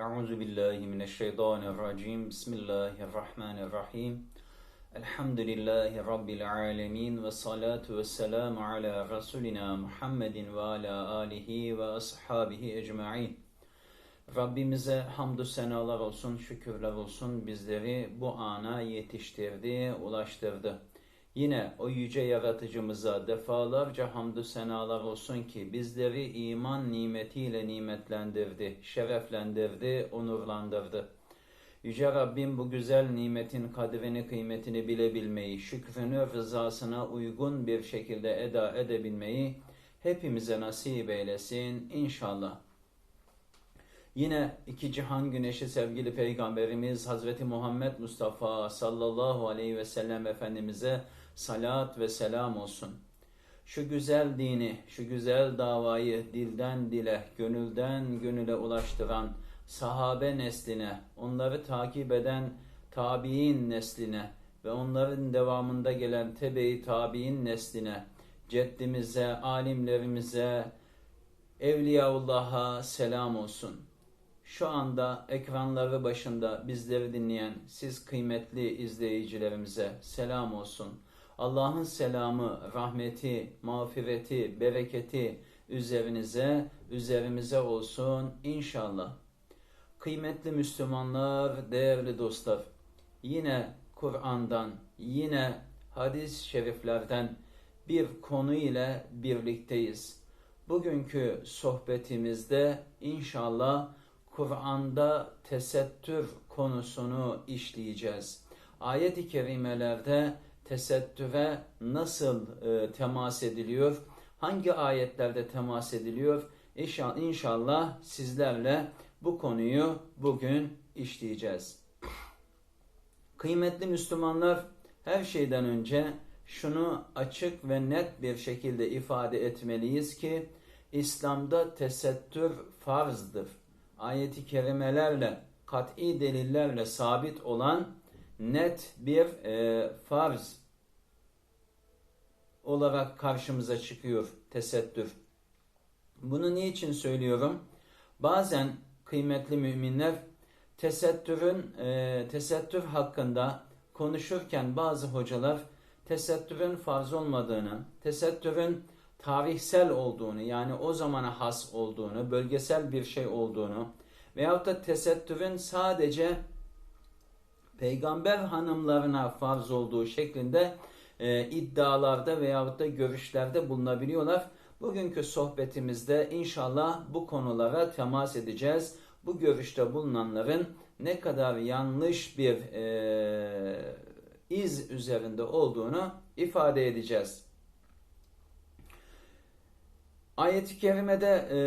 Euzu billahi mineşşeytanirracim. Bismillahirrahmanirrahim. Elhamdülillahi rabbil alamin ve salatu vesselamu ala rasulina Muhammedin ve ala alihi ve ashabihi ecmaîn. Rabbimize hamdü senalar olsun, şükürler olsun bizleri bu ana yetiştirdi, ulaştırdı. Yine o yüce yaratıcımıza defalarca hamdü senalar olsun ki bizleri iman nimetiyle nimetlendirdi, şereflendirdi, onurlandırdı. Yüce Rabbim bu güzel nimetin kadrini, kıymetini bilebilmeyi, şükrünü, rızasına uygun bir şekilde eda edebilmeyi hepimize nasip eylesin inşallah. Yine iki cihan güneşi sevgili Peygamberimiz Hazreti Muhammed Mustafa sallallahu aleyhi ve sellem Efendimiz'e salat ve selam olsun. Şu güzel dini, şu güzel davayı dilden dile, gönülden gönüle ulaştıran sahabe nesline, onları takip eden tabi'in nesline ve onların devamında gelen tebe-i tabi'in nesline, ceddimize, alimlerimize, Evliyaullah'a selam olsun. Şu anda ekranları başında bizleri dinleyen siz kıymetli izleyicilerimize selam olsun. Allah'ın selamı, rahmeti, mağfireti, bereketi üzerinize, üzerimize olsun inşallah. Kıymetli Müslümanlar, değerli dostlar, yine Kur'an'dan, yine hadis-i şeriflerden bir konu ile birlikteyiz. Bugünkü sohbetimizde inşallah Kur'an'da tesettür konusunu işleyeceğiz. Ayet-i kerimelerde tesettüre nasıl e, temas ediliyor? Hangi ayetlerde temas ediliyor? İnşallah sizlerle bu konuyu bugün işleyeceğiz. Kıymetli Müslümanlar, her şeyden önce şunu açık ve net bir şekilde ifade etmeliyiz ki İslam'da tesettür farzdır. Ayeti kerimelerle, kat'i delillerle sabit olan net bir e, farz olarak karşımıza çıkıyor tesettür. Bunu niçin söylüyorum? Bazen kıymetli müminler tesettürün e, tesettür hakkında konuşurken bazı hocalar tesettürün farz olmadığını, tesettürün tarihsel olduğunu yani o zamana has olduğunu, bölgesel bir şey olduğunu veyahut da tesettürün sadece peygamber hanımlarına farz olduğu şeklinde e, iddialarda veyahut da görüşlerde bulunabiliyorlar. Bugünkü sohbetimizde inşallah bu konulara temas edeceğiz. Bu görüşte bulunanların ne kadar yanlış bir e, iz üzerinde olduğunu ifade edeceğiz. Ayet-i Kerime'de e,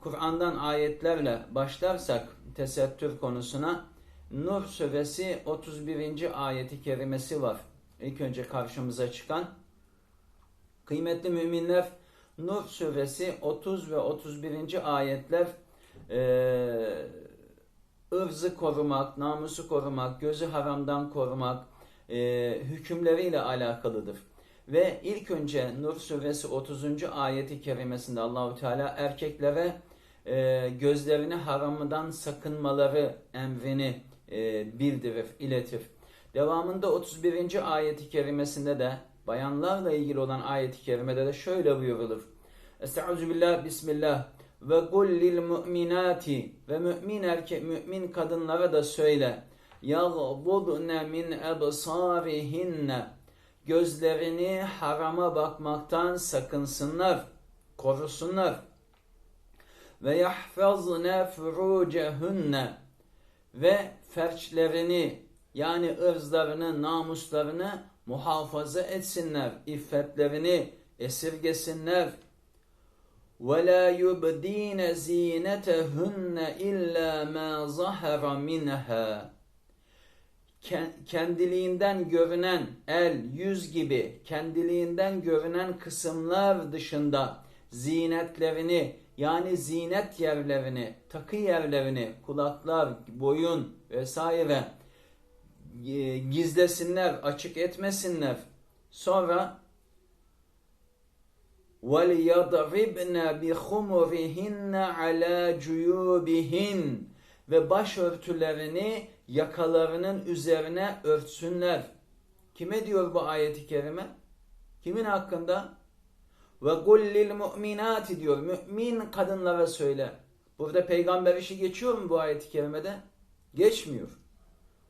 Kur'an'dan ayetlerle başlarsak tesettür konusuna Nur suresi 31. ayeti kerimesi var. İlk önce karşımıza çıkan. Kıymetli müminler Nur suresi 30 ve 31. ayetler e, ırzı korumak, namusu korumak, gözü haramdan korumak e, hükümleriyle alakalıdır. Ve ilk önce Nur suresi 30. ayeti kerimesinde Allahu Teala erkeklere e, gözlerini haramdan sakınmaları emrini e, bildirir, iletir. Devamında 31. ayeti kerimesinde de bayanlarla ilgili olan ayeti kerimede de şöyle buyurulur. Estaizu billah, bismillah. Ve kul lil mu'minati ve mümin erkek, mümin kadınlara da söyle. Yaghdudne min ebsarihinne gözlerini harama bakmaktan sakınsınlar, korusunlar. Ve yahfazne furucehunne ve ferçlerini yani ırzlarını, namuslarını muhafaza etsinler, iffetlerini esirgesinler. وَلَا يُبْد۪ينَ زِينَتَهُنَّ اِلَّا مَا ظَهَرَ مِنْهَا kendiliğinden görünen el, yüz gibi kendiliğinden görünen kısımlar dışında zinetlerini yani zinet yerlerini, takı yerlerini, kulaklar, boyun vesaire e, gizlesinler, açık etmesinler. Sonra وَلْيَضْرِبْنَ بِخُمُرِهِنَّ عَلَى جُيُوبِهِنَّ ve başörtülerini yakalarının üzerine örtsünler. Kime diyor bu ayeti kerime? Kimin hakkında? Ve gullil mu'minati diyor. Mümin kadınlara söyle. Burada peygamber işi geçiyor mu bu ayeti kerimede? Geçmiyor.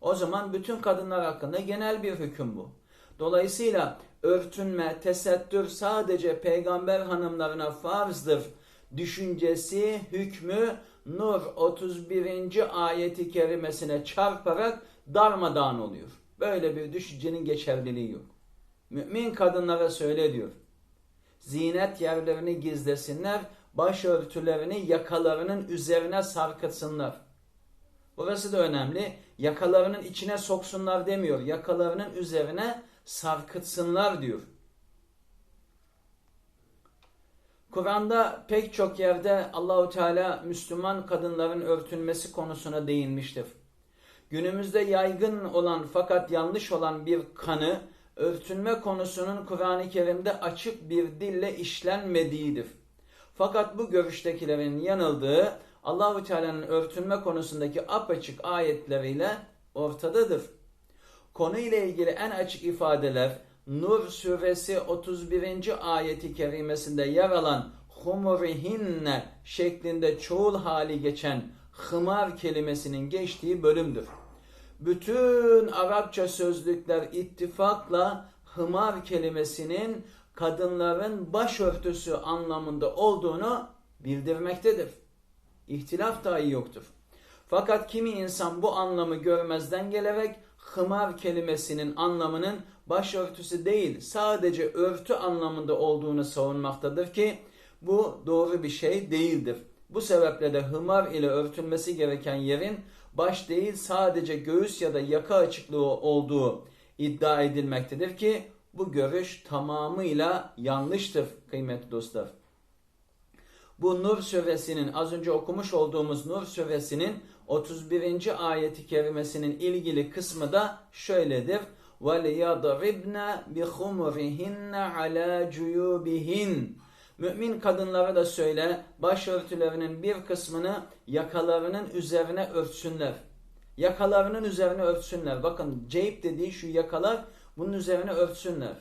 O zaman bütün kadınlar hakkında genel bir hüküm bu. Dolayısıyla örtünme, tesettür sadece peygamber hanımlarına farzdır düşüncesi, hükmü Nur 31. ayeti kerimesine çarparak darmadağın oluyor. Böyle bir düşüncenin geçerliliği yok. Mümin kadınlara söyle diyor. Zinet yerlerini gizlesinler, başörtülerini yakalarının üzerine sarkıtsınlar. Burası da önemli. Yakalarının içine soksunlar demiyor. Yakalarının üzerine sarkıtsınlar diyor. Kur'an'da pek çok yerde Allahu Teala Müslüman kadınların örtülmesi konusuna değinmiştir. Günümüzde yaygın olan fakat yanlış olan bir kanı örtünme konusunun Kur'an-ı Kerim'de açık bir dille işlenmediğidir. Fakat bu görüştekilerin yanıldığı Allahu Teala'nın örtünme konusundaki apaçık ayetleriyle ortadadır. Konu ile ilgili en açık ifadeler Nur suresi 31. ayeti kerimesinde yer alan humurihinne şeklinde çoğul hali geçen hımar kelimesinin geçtiği bölümdür. Bütün Arapça sözlükler ittifakla hımar kelimesinin kadınların başörtüsü anlamında olduğunu bildirmektedir. İhtilaf dahi yoktur. Fakat kimi insan bu anlamı görmezden gelerek hımar kelimesinin anlamının başörtüsü değil sadece örtü anlamında olduğunu savunmaktadır ki bu doğru bir şey değildir. Bu sebeple de hımar ile örtülmesi gereken yerin baş değil sadece göğüs ya da yaka açıklığı olduğu iddia edilmektedir ki bu görüş tamamıyla yanlıştır kıymetli dostlar Bu Nur suresinin az önce okumuş olduğumuz Nur suresinin 31. ayeti kerimesinin ilgili kısmı da şöyledir. وَلِيَضْرِبْنَ بِخُمُرِهِنَّ عَلَى جُيُوبِهِنَّ Mümin kadınlara da söyle başörtülerinin bir kısmını yakalarının üzerine örtsünler. Yakalarının üzerine örtsünler. Bakın ceyp dediği şu yakalar bunun üzerine örtsünler.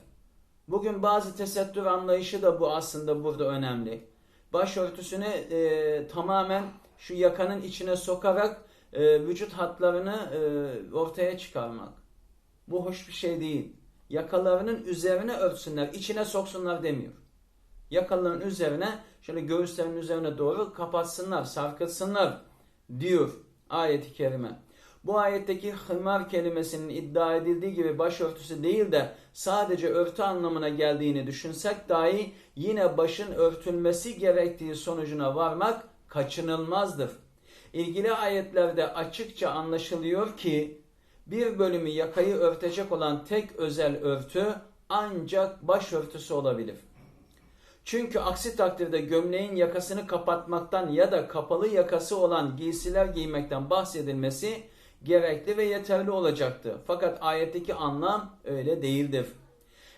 Bugün bazı tesettür anlayışı da bu aslında burada önemli. Başörtüsünü e, tamamen şu yakanın içine sokarak e, vücut hatlarını e, ortaya çıkarmak. Bu hoş bir şey değil. Yakalarının üzerine örtsünler, içine soksunlar demiyor. Yakalarının üzerine şöyle göğüslerinin üzerine doğru kapatsınlar, sarkıtsınlar diyor ayeti kerime. Bu ayetteki hımar kelimesinin iddia edildiği gibi başörtüsü değil de sadece örtü anlamına geldiğini düşünsek dahi yine başın örtülmesi gerektiği sonucuna varmak kaçınılmazdır. İlgili ayetlerde açıkça anlaşılıyor ki bir bölümü yakayı örtecek olan tek özel örtü ancak başörtüsü olabilir. Çünkü aksi takdirde gömleğin yakasını kapatmaktan ya da kapalı yakası olan giysiler giymekten bahsedilmesi gerekli ve yeterli olacaktı. Fakat ayetteki anlam öyle değildir.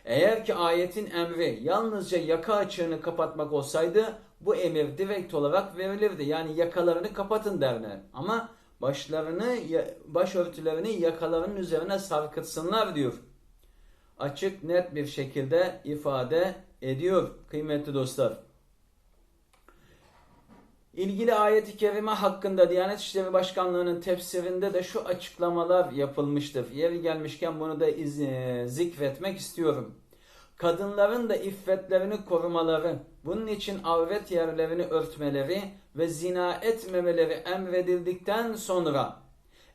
Eğer ki ayetin emri yalnızca yaka açığını kapatmak olsaydı bu emir direkt olarak verilirdi. Yani yakalarını kapatın derler. Ama başlarını, başörtülerini yakalarının üzerine sarkıtsınlar diyor. Açık net bir şekilde ifade ediyor kıymetli dostlar. İlgili ayet-i kerime hakkında Diyanet İşleri Başkanlığı'nın tefsirinde de şu açıklamalar yapılmıştır. Yeri gelmişken bunu da iz, e, zikretmek istiyorum. Kadınların da iffetlerini korumaları, bunun için avret yerlerini örtmeleri ve zina etmemeleri emredildikten sonra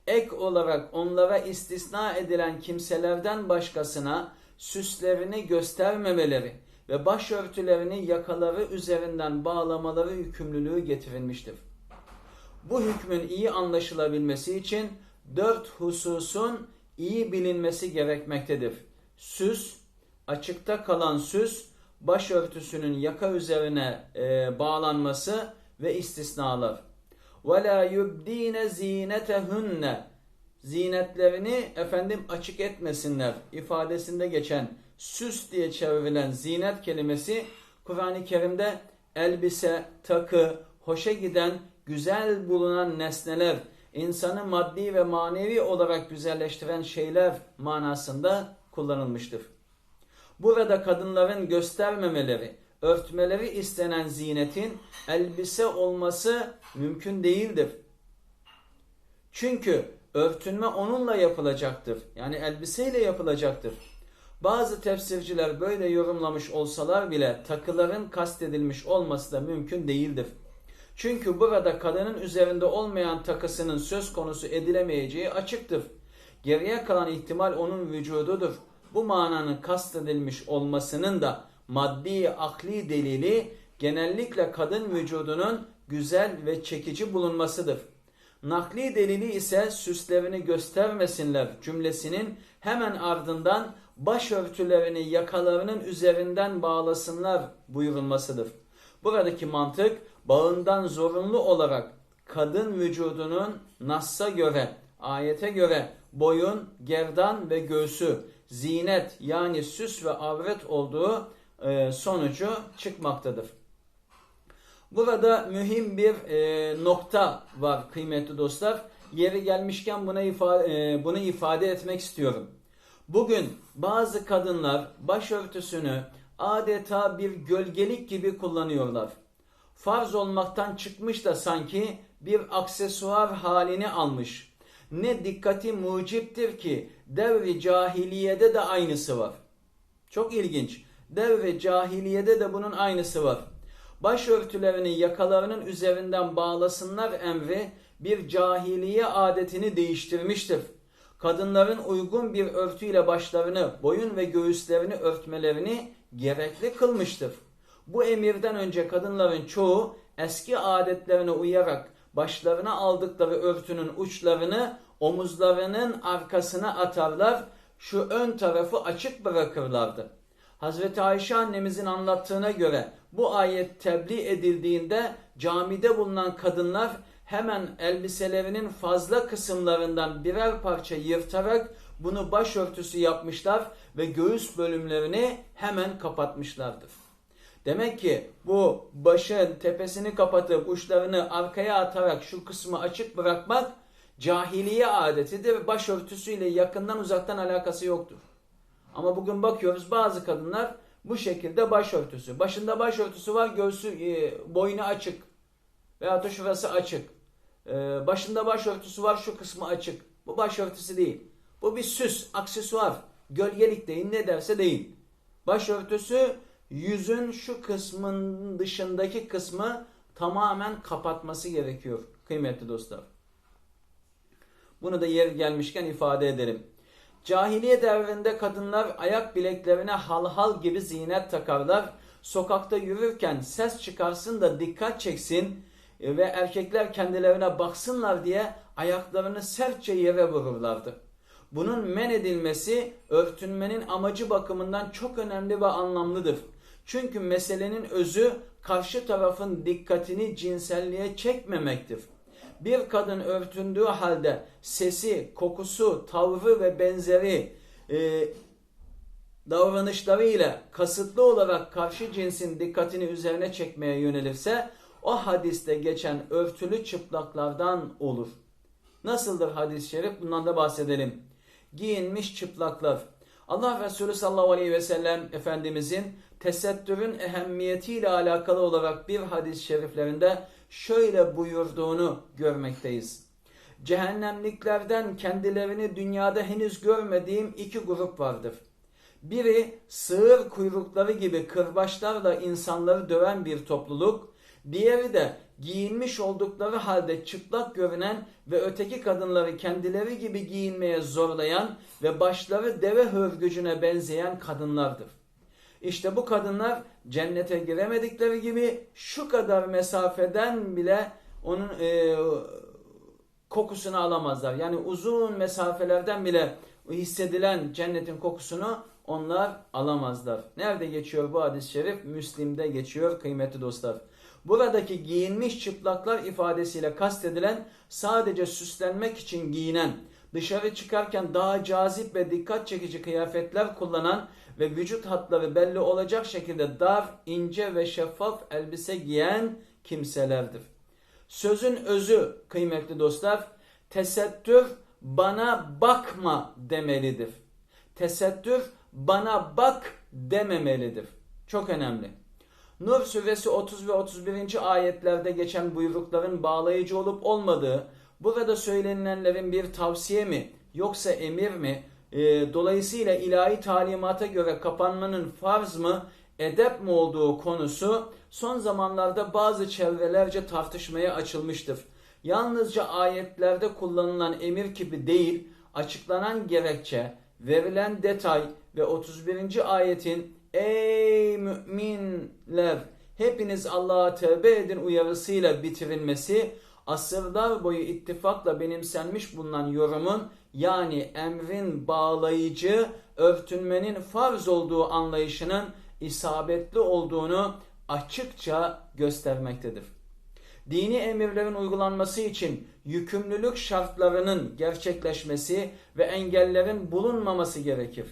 ek olarak onlara istisna edilen kimselerden başkasına süslerini göstermemeleri ve başörtülerini yakaları üzerinden bağlamaları yükümlülüğü getirilmiştir. Bu hükmün iyi anlaşılabilmesi için dört hususun iyi bilinmesi gerekmektedir. Süs, açıkta kalan süs, başörtüsünün yaka üzerine e, bağlanması ve istisnalar. وَلَا يُبْد۪ينَ زِينَتَهُنَّ Zinetlerini efendim açık etmesinler ifadesinde geçen süs diye çevrilen zinet kelimesi Kur'an-ı Kerim'de elbise, takı, hoşa giden, güzel bulunan nesneler, insanı maddi ve manevi olarak güzelleştiren şeyler manasında kullanılmıştır. Burada kadınların göstermemeleri, örtmeleri istenen zinetin elbise olması mümkün değildir. Çünkü örtünme onunla yapılacaktır. Yani elbiseyle yapılacaktır. Bazı tefsirciler böyle yorumlamış olsalar bile takıların kastedilmiş olması da mümkün değildir. Çünkü burada kadının üzerinde olmayan takısının söz konusu edilemeyeceği açıktır. Geriye kalan ihtimal onun vücududur. Bu mananın kastedilmiş olmasının da maddi akli delili genellikle kadın vücudunun güzel ve çekici bulunmasıdır. Nakli delili ise süslerini göstermesinler cümlesinin hemen ardından başörtülerini yakalarının üzerinden bağlasınlar buyurulmasıdır. Buradaki mantık bağından zorunlu olarak kadın vücudunun Nass'a göre, ayete göre boyun, gerdan ve göğsü zinet yani süs ve avret olduğu e, sonucu çıkmaktadır. Burada mühim bir e, nokta var kıymetli dostlar. Yeri gelmişken buna ifade, bunu ifade etmek istiyorum. Bugün bazı kadınlar başörtüsünü adeta bir gölgelik gibi kullanıyorlar. Farz olmaktan çıkmış da sanki bir aksesuar halini almış. Ne dikkati muciptir ki devri cahiliyede de aynısı var. Çok ilginç. Devri cahiliyede de bunun aynısı var. Başörtülerini yakalarının üzerinden bağlasınlar emri bir cahiliye adetini değiştirmiştir. Kadınların uygun bir örtüyle başlarını, boyun ve göğüslerini örtmelerini gerekli kılmıştır. Bu emirden önce kadınların çoğu eski adetlerine uyarak başlarına aldıkları örtünün uçlarını omuzlarının arkasına atarlar, şu ön tarafı açık bırakırlardı. Hazreti Ayşe annemizin anlattığına göre bu ayet tebliğ edildiğinde camide bulunan kadınlar hemen elbiselerinin fazla kısımlarından birer parça yırtarak bunu başörtüsü yapmışlar ve göğüs bölümlerini hemen kapatmışlardır. Demek ki bu başın tepesini kapatıp uçlarını arkaya atarak şu kısmı açık bırakmak cahiliye adetidir başörtüsüyle yakından uzaktan alakası yoktur. Ama bugün bakıyoruz bazı kadınlar bu şekilde başörtüsü. Başında başörtüsü var, göğsü, e, boynu açık. Veyahut da şurası açık. E, başında başörtüsü var, şu kısmı açık. Bu başörtüsü değil. Bu bir süs, aksesuar. Gölgelik deyin, ne derse deyin. Başörtüsü yüzün şu kısmın dışındaki kısmı tamamen kapatması gerekiyor kıymetli dostlar. Bunu da yer gelmişken ifade edelim. Cahiliye devrinde kadınlar ayak bileklerine halhal gibi zinet takarlar. Sokakta yürürken ses çıkarsın da dikkat çeksin ve erkekler kendilerine baksınlar diye ayaklarını sertçe yere vururlardı. Bunun men edilmesi örtünmenin amacı bakımından çok önemli ve anlamlıdır. Çünkü meselenin özü karşı tarafın dikkatini cinselliğe çekmemektir bir kadın örtündüğü halde sesi, kokusu, tavrı ve benzeri e, davranışları ile kasıtlı olarak karşı cinsin dikkatini üzerine çekmeye yönelirse o hadiste geçen örtülü çıplaklardan olur. Nasıldır hadis-i şerif? Bundan da bahsedelim. Giyinmiş çıplaklar. Allah Resulü sallallahu aleyhi ve sellem Efendimizin tesettürün ehemmiyetiyle alakalı olarak bir hadis-i şeriflerinde şöyle buyurduğunu görmekteyiz. Cehennemliklerden kendilerini dünyada henüz görmediğim iki grup vardır. Biri sığır kuyrukları gibi kırbaçlarla insanları döven bir topluluk, diğeri de giyinmiş oldukları halde çıplak görünen ve öteki kadınları kendileri gibi giyinmeye zorlayan ve başları deve hörgücüne benzeyen kadınlardır. İşte bu kadınlar cennete giremedikleri gibi şu kadar mesafeden bile onun e, kokusunu alamazlar. Yani uzun mesafelerden bile hissedilen cennetin kokusunu onlar alamazlar. Nerede geçiyor bu hadis-i şerif? Müslim'de geçiyor kıymetli dostlar. Buradaki giyinmiş çıplaklar ifadesiyle kastedilen sadece süslenmek için giyinen, dışarı çıkarken daha cazip ve dikkat çekici kıyafetler kullanan ve vücut hatları belli olacak şekilde dar, ince ve şeffaf elbise giyen kimselerdir. Sözün özü kıymetli dostlar, Tesettür bana bakma demelidir. Tesettür bana bak dememelidir. Çok önemli. Nur suresi 30 ve 31. ayetlerde geçen buyrukların bağlayıcı olup olmadığı, burada söylenilenlerin bir tavsiye mi yoksa emir mi, e, dolayısıyla ilahi talimata göre kapanmanın farz mı, edep mi olduğu konusu son zamanlarda bazı çevrelerce tartışmaya açılmıştır. Yalnızca ayetlerde kullanılan emir gibi değil, açıklanan gerekçe, verilen detay ve 31. ayetin ey müminler hepiniz Allah'a tövbe edin uyarısıyla bitirilmesi asırlar boyu ittifakla benimsenmiş bulunan yorumun yani emrin bağlayıcı örtünmenin farz olduğu anlayışının isabetli olduğunu açıkça göstermektedir. Dini emirlerin uygulanması için yükümlülük şartlarının gerçekleşmesi ve engellerin bulunmaması gerekir.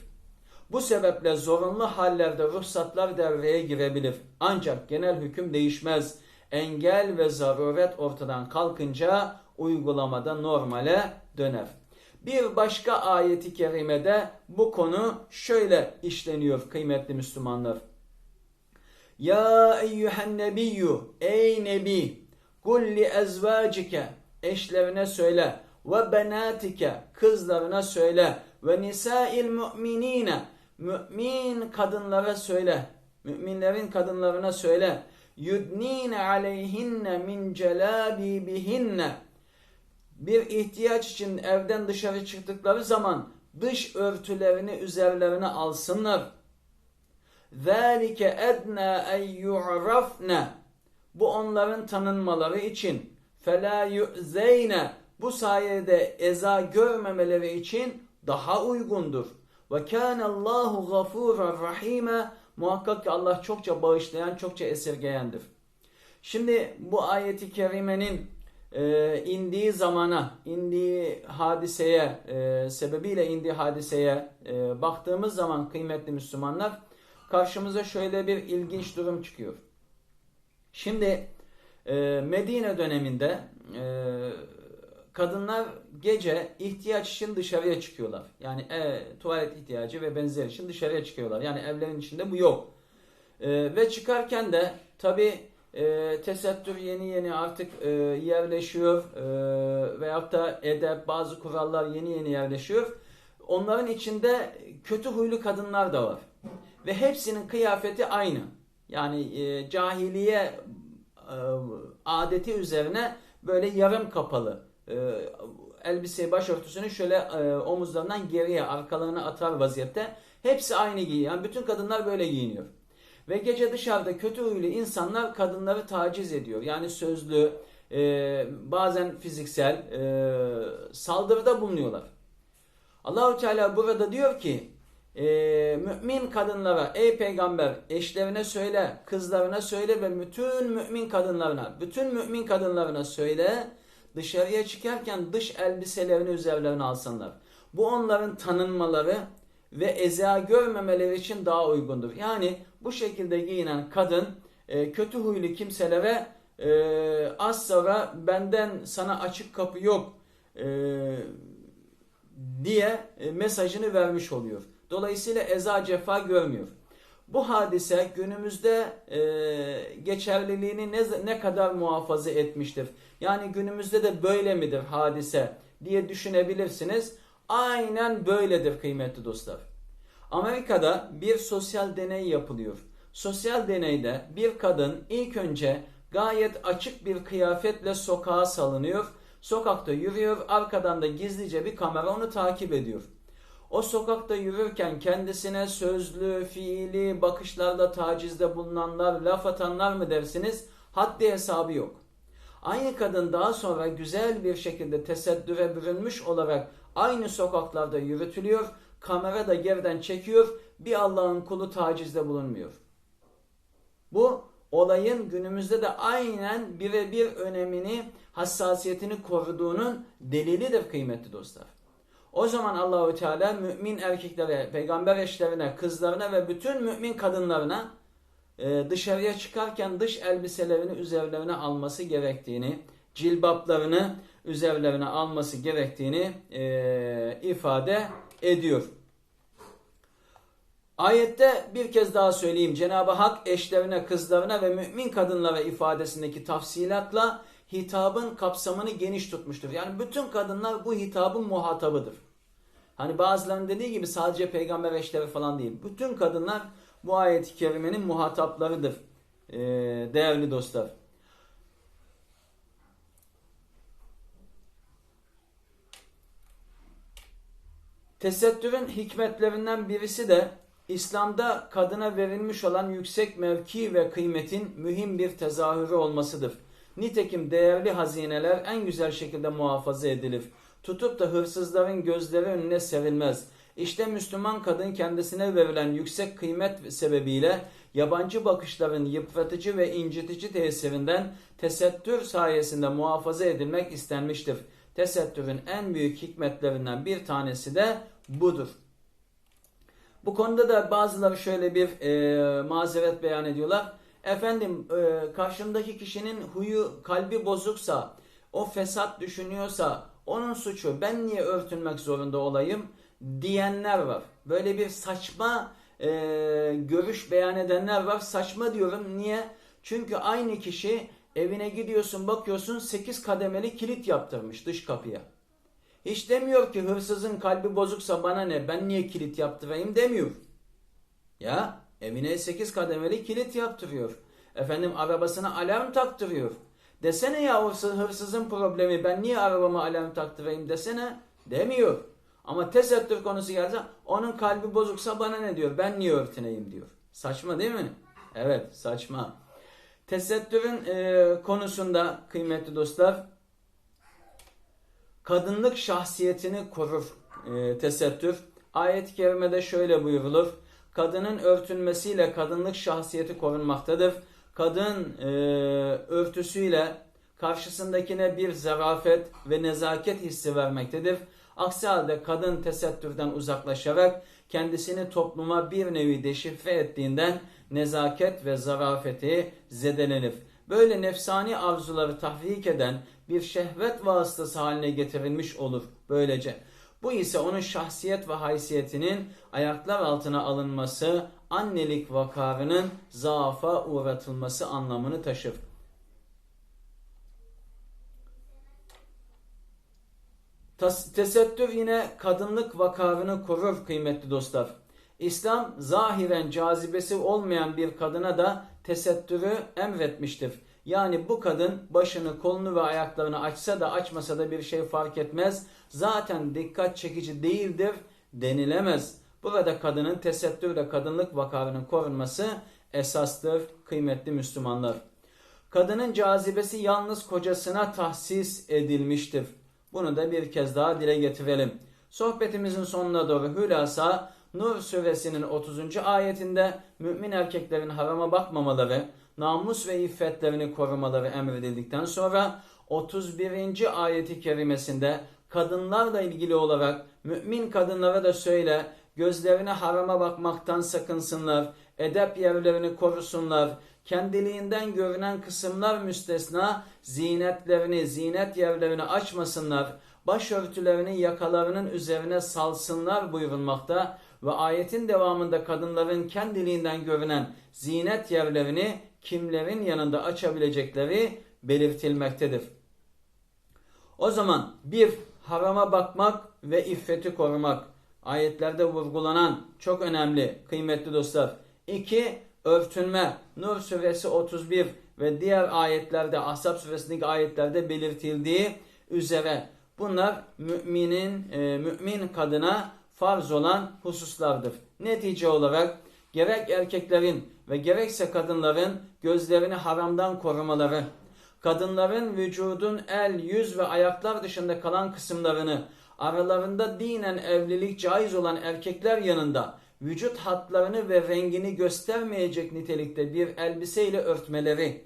Bu sebeple zorunlu hallerde ruhsatlar devreye girebilir. Ancak genel hüküm değişmez. Engel ve zaruret ortadan kalkınca uygulamada normale döner. Bir başka ayeti kerimede bu konu şöyle işleniyor kıymetli Müslümanlar. Ya eyyühen nebiyyü ey nebi kul li ezvacike eşlerine söyle ve benatike kızlarına söyle ve nisail mu'minine mümin kadınlara söyle, müminlerin kadınlarına söyle. Yudnine aleyhinne min celabibihinne. Bir ihtiyaç için evden dışarı çıktıkları zaman dış örtülerini üzerlerine alsınlar. Zalike edna en yu'rafne. Bu onların tanınmaları için. Fela yu'zeyne. Bu sayede eza görmemeleri için daha uygundur. Ve kana Allahu gafurur rahime. Muhakkak ki Allah çokça bağışlayan, çokça esirgeyendir. Şimdi bu ayeti kerimenin e, indiği zamana, indiği hadiseye, e, sebebiyle indiği hadiseye e, baktığımız zaman kıymetli Müslümanlar karşımıza şöyle bir ilginç durum çıkıyor. Şimdi e, Medine döneminde e, kadınlar gece ihtiyaç için dışarıya çıkıyorlar. Yani e, tuvalet ihtiyacı ve benzer için dışarıya çıkıyorlar. Yani evlerin içinde bu yok. E, ve çıkarken de tabi e, tesettür yeni yeni artık e, yerleşiyor e, veyahut da edep bazı kurallar yeni yeni yerleşiyor. Onların içinde kötü huylu kadınlar da var. Ve hepsinin kıyafeti aynı. Yani e, cahiliye e, adeti üzerine böyle yarım kapalı e, elbise başörtüsünü şöyle e, omuzlarından geriye arkalarına atar vaziyette. Hepsi aynı giyiyor. Yani bütün kadınlar böyle giyiniyor. Ve gece dışarıda kötü huylu insanlar kadınları taciz ediyor. Yani sözlü, e, bazen fiziksel e, saldırıda bulunuyorlar. Allahu Teala burada diyor ki e, mümin kadınlara ey peygamber eşlerine söyle, kızlarına söyle ve bütün mümin kadınlarına, bütün mümin kadınlarına söyle dışarıya çıkarken dış elbiselerini üzerlerine alsınlar. Bu onların tanınmaları ve eza görmemeleri için daha uygundur. Yani bu şekilde giyinen kadın e, kötü huylu kimselere e, az sonra benden sana açık kapı yok e, diye e, mesajını vermiş oluyor. Dolayısıyla eza cefa görmüyor. Bu hadise günümüzde e, geçerliliğini ne, ne kadar muhafaza etmiştir? Yani günümüzde de böyle midir hadise diye düşünebilirsiniz. Aynen böyledir kıymetli dostlar. Amerika'da bir sosyal deney yapılıyor. Sosyal deneyde bir kadın ilk önce gayet açık bir kıyafetle sokağa salınıyor. Sokakta yürüyor, arkadan da gizlice bir kamera onu takip ediyor. O sokakta yürürken kendisine sözlü, fiili, bakışlarda tacizde bulunanlar, laf atanlar mı dersiniz? Haddi hesabı yok. Aynı kadın daha sonra güzel bir şekilde tesettüre bürünmüş olarak aynı sokaklarda yürütülüyor. Kamera da geriden çekiyor. Bir Allah'ın kulu tacizde bulunmuyor. Bu olayın günümüzde de aynen birebir önemini, hassasiyetini koruduğunun delilidir kıymetli dostlar. O zaman Allahü Teala mümin erkeklere, peygamber eşlerine, kızlarına ve bütün mümin kadınlarına e, dışarıya çıkarken dış elbiselerini üzerlerine alması gerektiğini, cilbaplarını üzerlerine alması gerektiğini e, ifade ediyor. Ayette bir kez daha söyleyeyim. Cenab-ı Hak eşlerine, kızlarına ve mümin kadınlara ifadesindeki tafsilatla hitabın kapsamını geniş tutmuştur. Yani bütün kadınlar bu hitabın muhatabıdır. Hani bazılarının dediği gibi sadece peygamber eşleri falan değil. Bütün kadınlar bu ayet-i kerimenin muhataplarıdır. Ee, değerli dostlar. Tesettürün hikmetlerinden birisi de İslam'da kadına verilmiş olan yüksek mevki ve kıymetin mühim bir tezahürü olmasıdır. Nitekim değerli hazineler en güzel şekilde muhafaza edilir. Tutup da hırsızların gözleri önüne serilmez. İşte Müslüman kadın kendisine verilen yüksek kıymet sebebiyle yabancı bakışların yıpratıcı ve incitici tesirinden tesettür sayesinde muhafaza edilmek istenmiştir. Tesettürün en büyük hikmetlerinden bir tanesi de budur. Bu konuda da bazıları şöyle bir e, mazeret beyan ediyorlar. Efendim e, karşımdaki kişinin huyu kalbi bozuksa, o fesat düşünüyorsa onun suçu ben niye örtünmek zorunda olayım diyenler var. Böyle bir saçma e, görüş beyan edenler var. Saçma diyorum niye? Çünkü aynı kişi evine gidiyorsun bakıyorsun 8 kademeli kilit yaptırmış dış kapıya. Hiç demiyor ki hırsızın kalbi bozuksa bana ne ben niye kilit yaptırayım demiyor. Ya evine 8 kademeli kilit yaptırıyor. Efendim arabasına alarm taktırıyor. Desene ya hırsızın problemi ben niye arabama alarm taktırayım desene demiyor. Ama tesettür konusu gelse onun kalbi bozuksa bana ne diyor ben niye örtüneyim diyor. Saçma değil mi? Evet saçma. Tesettürün e, konusunda kıymetli dostlar kadınlık şahsiyetini korur e, tesettür. Ayet-i kerimede şöyle buyurulur. Kadının örtünmesiyle kadınlık şahsiyeti korunmaktadır. Kadın e, örtüsüyle karşısındakine bir zarafet ve nezaket hissi vermektedir. Aksi halde kadın tesettürden uzaklaşarak kendisini topluma bir nevi deşifre ettiğinden nezaket ve zarafeti zedelenir. Böyle nefsani arzuları tahrik eden bir şehvet vasıtası haline getirilmiş olur böylece. Bu ise onun şahsiyet ve haysiyetinin ayaklar altına alınması, annelik vakarının zaafa uğratılması anlamını taşır. Tesettür yine kadınlık vakarını korur kıymetli dostlar. İslam zahiren cazibesi olmayan bir kadına da tesettürü emretmiştir. Yani bu kadın başını, kolunu ve ayaklarını açsa da açmasa da bir şey fark etmez. Zaten dikkat çekici değildir denilemez. Burada kadının tesettürle kadınlık vakarının korunması esastır kıymetli Müslümanlar. Kadının cazibesi yalnız kocasına tahsis edilmiştir. Bunu da bir kez daha dile getirelim. Sohbetimizin sonuna doğru hülasa Nur suresinin 30. ayetinde mümin erkeklerin harama bakmamaları, namus ve iffetlerini korumaları emredildikten sonra 31. ayeti kerimesinde kadınlarla ilgili olarak mümin kadınlara da söyle gözlerine harama bakmaktan sakınsınlar, edep yerlerini korusunlar, kendiliğinden görünen kısımlar müstesna zinetlerini, zinet yerlerini açmasınlar, başörtülerini yakalarının üzerine salsınlar buyurulmakta ve ayetin devamında kadınların kendiliğinden görünen zinet yerlerini kimlerin yanında açabilecekleri belirtilmektedir. O zaman bir harama bakmak ve iffeti korumak ayetlerde vurgulanan çok önemli kıymetli dostlar. İki örtünme Nur suresi 31 ve diğer ayetlerde Ahzab suresindeki ayetlerde belirtildiği üzere bunlar müminin e, mümin kadına farz olan hususlardır. Netice olarak gerek erkeklerin ve gerekse kadınların gözlerini haramdan korumaları, kadınların vücudun el, yüz ve ayaklar dışında kalan kısımlarını aralarında dinen evlilik caiz olan erkekler yanında vücut hatlarını ve rengini göstermeyecek nitelikte bir elbiseyle örtmeleri,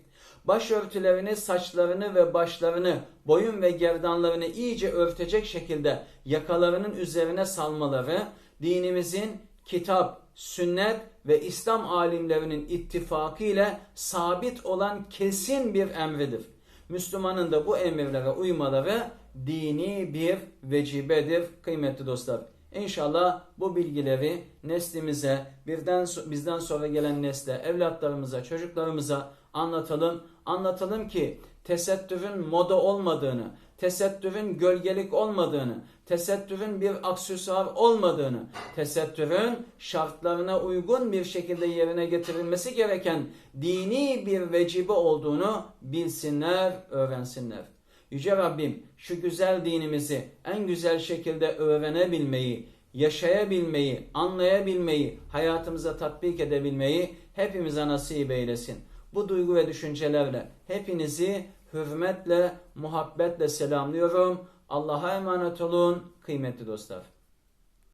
başörtülerini, saçlarını ve başlarını, boyun ve gerdanlarını iyice örtecek şekilde yakalarının üzerine salmaları, dinimizin kitap, sünnet ve İslam alimlerinin ittifakı ile sabit olan kesin bir emridir. Müslümanın da bu emirlere uymaları dini bir vecibedir kıymetli dostlar. İnşallah bu bilgileri neslimize, birden bizden sonra gelen nesle, evlatlarımıza, çocuklarımıza anlatalım. Anlatalım ki tesettürün moda olmadığını, tesettürün gölgelik olmadığını, tesettürün bir aksesuar olmadığını, tesettürün şartlarına uygun bir şekilde yerine getirilmesi gereken dini bir vecibe olduğunu bilsinler, öğrensinler. Yüce Rabbim şu güzel dinimizi en güzel şekilde öğrenebilmeyi, yaşayabilmeyi, anlayabilmeyi, hayatımıza tatbik edebilmeyi hepimize nasip eylesin. Bu duygu ve düşüncelerle hepinizi hürmetle, muhabbetle selamlıyorum. Allah'a emanet olun kıymetli dostlar.